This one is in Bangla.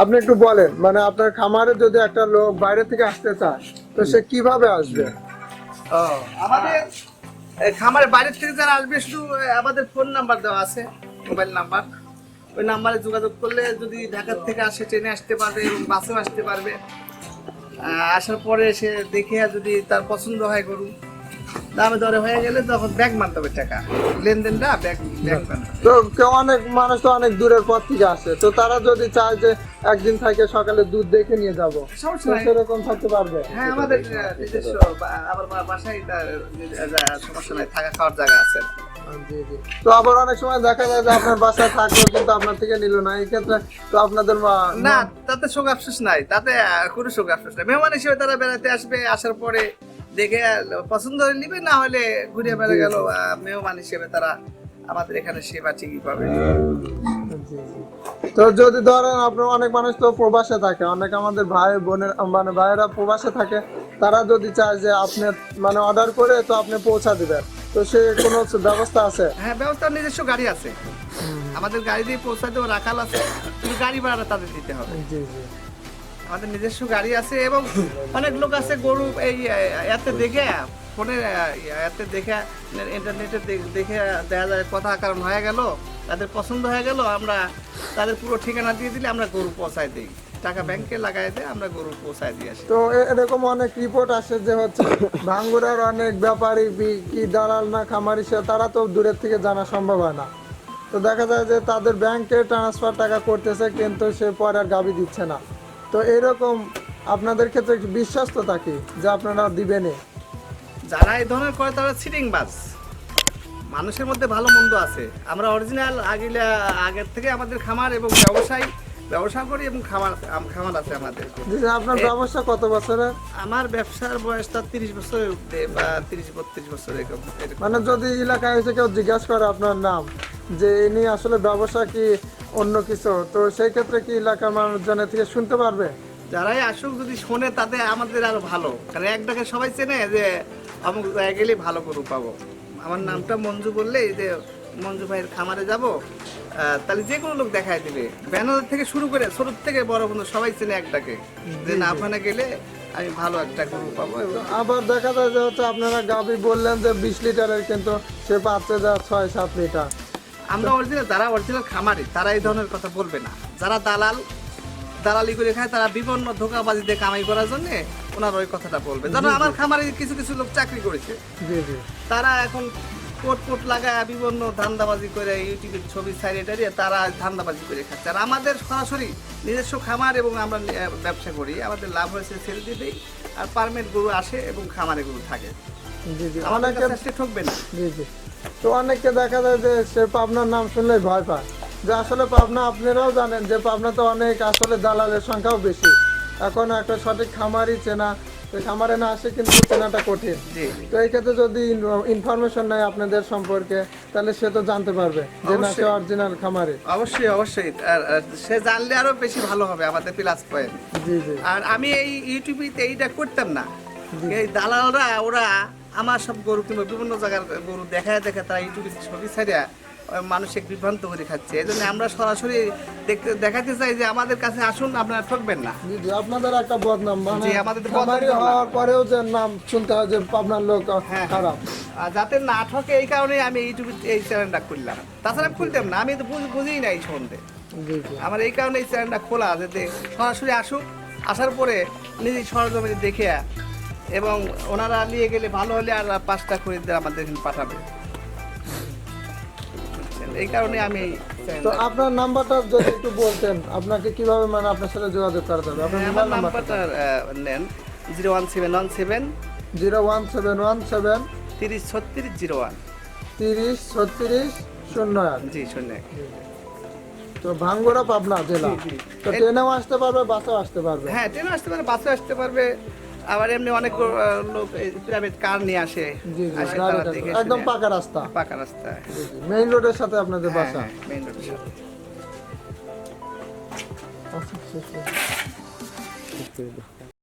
আপনি একটু বলেন মানে আপনার খামারে যদি একটা লোক বাইরে থেকে আসতে চায়, তো সে কীভাবে আসবে? আমাদের এই খামারের বাইরের থেকে যারা আসবে, শুধু আমাদের ফোন নাম্বার দেওয়া আছে, মোবাইল নাম্বার। ওই নাম্বারে যোগাযোগ করলে যদি ঢাকার থেকে আসে, ট্রেনে আসতে পারবে এবং বাসেও আসতে পারবে। আসার পরে সে দেখে যদি তার পছন্দ হয় গরু দামে দরে হয়ে গেলে তখন ব্যাগ মানতে হবে টাকা। লেনদেনটা ব্যাগ ব্যাগ তো কেউ অনেক মানুষ তো অনেক দূরের পথ থেকে আসে। তো তারা যদি চায় যে একদিন থেকে সকালে দুধ দেখে নিয়ে যাব। সেরকম থাকতে পারবে? হ্যাঁ আমাদের নিজস্ব বাসায় সমস্যা নাই থাকা খাওয়ার জায়গা আছে। তো আবার অনেক সময় দেখা যায় যে আপনার বাসায় থাকল কিন্তু আপনার থেকে নিল না। এই ক্ষেত্রে তো আপনাদের মা- না তাতে শোক আফসোস নাই। তাতে কোনো শোক আফসোস নাই। মেহমান হিসেবে তারা বেড়াতে আসবে আসার পরে দেখে পছন্দ হলে নিবে না হলে ঘুরে বেড়ে গেল মেহমান হিসেবে তারা আমাদের এখানে সেবা ঠিকই পাবে। তো যদি ধরেন আপনার অনেক মানুষ তো প্রবাসে থাকে অনেক আমাদের ভাই বোনের মানে ভাইয়েরা প্রবাসে থাকে তারা যদি চায় যে আপনি মানে অর্ডার করে তো আপনি পৌঁছা দিবেন। তো সে কোনো ব্যবস্থা আছে? হ্যাঁ ব্যবস্থা নিজস্ব গাড়ি আছে। আমাদের গাড়ি দিয়ে পৌঁছাতে রাখাল আছে গাড়ি ভাড়াটা তাদের দিতে হবে। জি জি। আমাদের নিজস্ব গাড়ি আছে এবং অনেক লোক আছে গরু এই এতে দেখে, ফোনে এতে দেখে, ইন্টারনেটে দেখে দেখা যায় কথা কারণ হয়ে গেল, তাদের পছন্দ হয়ে গেল, আমরা তাদের পুরো ঠিকানা দিয়ে দিলে আমরা গরু পৌঁছায় দিই। টাকা ব্যাংকে লাগাই দিয়ে আমরা গরু পৌঁছায় দিয়ে আসি। তো এরকম অনেক রিপোর্ট আসে যে হচ্ছে ভাঙ্গুরার অনেক ব্যাপারী কি, দালাল না, খামারি, সে তারা তো দূরের থেকে জানা সম্ভব হয় না। তো দেখা যায় যে তাদের ব্যাংকে ট্রান্সফার টাকা করতেছে, কিন্তু সে পরে আর গাবি দিচ্ছে না। তো এরকম আপনাদের ক্ষেত্রে একটু বিশ্বস্ততা কি যে আপনারা দিবেনই যারা এই ধরনের করে তারা সিটিং বাস। মানুষের মধ্যে ভালো মন্দ আছে। আমরা অরিজিনাল আগিলা আগের থেকে আমাদের খামার এবং ব্যবসায়ী ব্যবসা করি এবং খামার খামার আছে আমাদের। আপনার ব্যবসা কত বছরের? আমার ব্যবসার বয়সটা তিরিশ বছরের ঊর্ধ্বে বা তিরিশ বত্রিশ বছর এরকম। মানে যদি এলাকায় এসে কেউ জিজ্ঞাসা করে আপনার নাম যে ইনি আসলে ব্যবসা কি অন্য কিছু। তো সেই ক্ষেত্রে কি এলাকার মানুষজনের থেকে শুনতে পারবে? যারাই আসুক যদি শোনে তাতে আমাদের আরও ভালো। কারণ এক ডাকে সবাই চেনে যে অমুক জায়গায় গেলে ভালো গরু পাবো। আমার নামটা মঞ্জু বললেই যে মঞ্জু ভাইয়ের খামারে যাব তাহলে যে কোনো লোক দেখায় দিবে। ব্যানার থেকে শুরু করে ছোট থেকে বড় বন্ধু সবাই চেনে এক ডাকে। যে না ওখানে গেলে আমি ভালো একটা গরু পাবো। আবার দেখা যায় যে হচ্ছে আপনারা গাবি বললেন যে বিশ লিটারের কিন্তু সে পাচ্ছে যা ছয় সাত লিটার। আমরা অরিজিনাল যারা অরিজিনাল খামারি তারা এই ধরনের কথা বলবে না। যারা দালাল দালালি করে খায় তারা বিভিন্ন ধোকাবাজি দিয়ে কামাই করার জন্য ওনার ওই কথাটা বলবে। যেন আমার খামারে কিছু কিছু লোক চাকরি করেছে। তারা এখন কোট কোট লাগায় বিভিন্ন ধান্দাবাজি করে ইউটিউবের ছবি সাইডে টাইডে তারা ধান্দাবাজি করে খাচ্ছে। আর আমাদের সরাসরি নিজস্ব খামার এবং আমরা ব্যবসা করি। আমাদের লাভ হয়েছে সেল দিয়ে দিই আর পারমেন্ট গরু আসে এবং খামারে গরু থাকে। আমাদের কাছে ঠকবে না। জি জি। তো অনেককে দেখা যায় যে সে পাবনার নাম শুনলেই ভয় পায়। যে আসলে পাবনা আপনারাও জানেন যে পাবনা তো অনেক আসলে দালালের সংখ্যাও বেশি। এখন একটা সঠিক খামারই চেনা খামারে না আসে কিন্তু চেনাটা কঠিন। তো এই ক্ষেত্রে যদি ইনফরমেশন নেয় আপনাদের সম্পর্কে তাহলে সে তো জানতে পারবে যে না সে অরিজিনাল খামারে। অবশ্যই অবশ্যই। সে জানলে আরও বেশি ভালো হবে আমাদের প্লাস পয়েন্ট। জি জি। আর আমি এই ইউটিউবে এইটা করতাম না। এই দালালরা ওরা আমার সব গরু কিংবা বিভিন্ন জায়গার গরু দেখায় দেখে তারা ইউটিউবে ছবি ছাড়িয়া মানুষকে বিভ্রান্ত করে খাচ্ছে। এই জন্য আমরা সরাসরি দেখতে দেখাতে চাই যে আমাদের কাছে আসুন আপনারা ঠকবেন না। জি আপনাদের একটা বদনাম মানে আমাদের। হওয়ার পরেও যে নাম শুনতে হয় যে পাবনার লোক হ্যাঁ। খারাপ। আর যাতে না ঠকে এই কারণে আমি ইউটিউবে এই চ্যানেলটা খুললাম। তাছাড়া খুলতাম না আমি তো বুঝ- বুঝিই না এই সম্বন্ধে। জি জি। আমার এই কারণে এই চ্যানেলটা খোলা যাতে সরাসরি আসুক আসার পরে নিজেই সরজমিনে দেখে এবং ওনারা নিয়ে গেলে ভালো হলে আর পাঁচটা খরিদ্দার আমাদের এখানে পাঠাবে। এই কারণে আমি তো আপনার নাম্বারটা যদি একটু বলতেন আপনাকে কীভাবে মানে আপনার সাথে যোগাযোগ করা যাবে? আমার নাম্বারটা নেন zero one seven one seven zero one seven one seven তিরিশ ছত্রিশ জিরো ওয়ান। তিরিশ ছত্রিশ শূন্য এক। জি শুনে তো ভাঙ্গুড়া পাবনা জেলা। তো ট্রেনেও আসতে পারবে বাসেও আসতে পারবে? হ্যাঁ ট্রেনে আসতে পারবে বাসে আসতে পারবে। আবার এমনি অনেক লোক প্রাইভেট কার নিয়ে আসে একদম পাকা রাস্তা। পাকা রাস্তা। মেইন রোডের সাথে আপনাদের হ্যাঁ বাসা। হ্যাঁ মেইন রোডের সাথে।